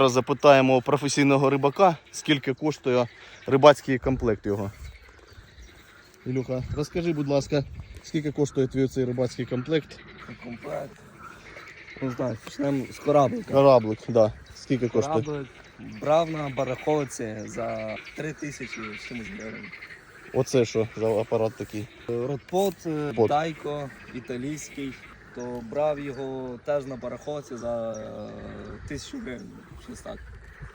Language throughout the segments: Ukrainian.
Зараз запитаємо у професійного рибака, скільки коштує рибацький комплект його. Ілюха, розкажи, будь ласка, скільки коштує твій цей рибацький комплект? Комплект. Ну так, почнемо з кораблика. Кораблик, да. Скільки коштує? Кораблик брав на барахолці за 3 тисячі з чимось гривень. Оце що за апарат такий? Ротпот, е, Пот. Тайко, італійський, то брав його теж на барахолці за е, тисячу гривень. Щось так.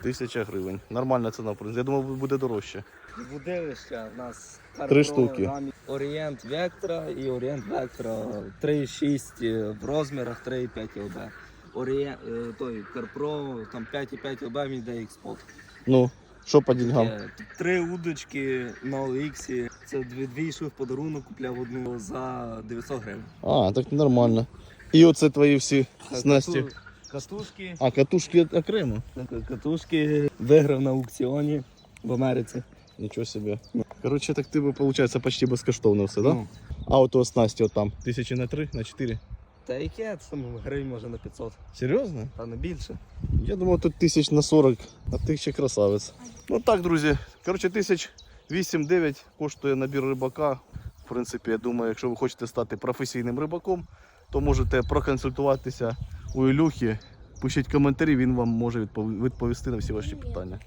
Тисяча гривень. Нормальна ціна, в принципі. Я думав, буде дорожче. Будилища в нас Три штуки. Рамі, Орієнт Вектора і Орієнт Вектора 3,6 в розмірах 3,5 ЛБ. Орієнт, е, той Карпро, там 5,5 ЛБ, він йде експорт. Ну, що по деньгам? Є Три удочки на OX, це дві, дві йшли в подарунок, купляв одну за 900 гривень. А, так нормально. І оце твої всі снасті. Кату- Катушки, А, катушки окремо. катушки виграв на аукціоні в Америці. Нічого собі. Коротше, так ти виходить почти безкоштовно все, да? Ну, А от у снасті от там. Тисячі на три, на чотири. Та яке це там гривень може на 500, Серйозно? та не більше. Я думав, тут тисяч на 40, а ти ще красавець. Ну так, друзі. Коротше, тисяч 8-9 коштує набір рибака. В принципі, я думаю, якщо ви хочете стати професійним рибаком, то можете проконсультуватися у Ілюхи. Пишіть коментарі, він вам може відпов- відповісти на всі ваші питання.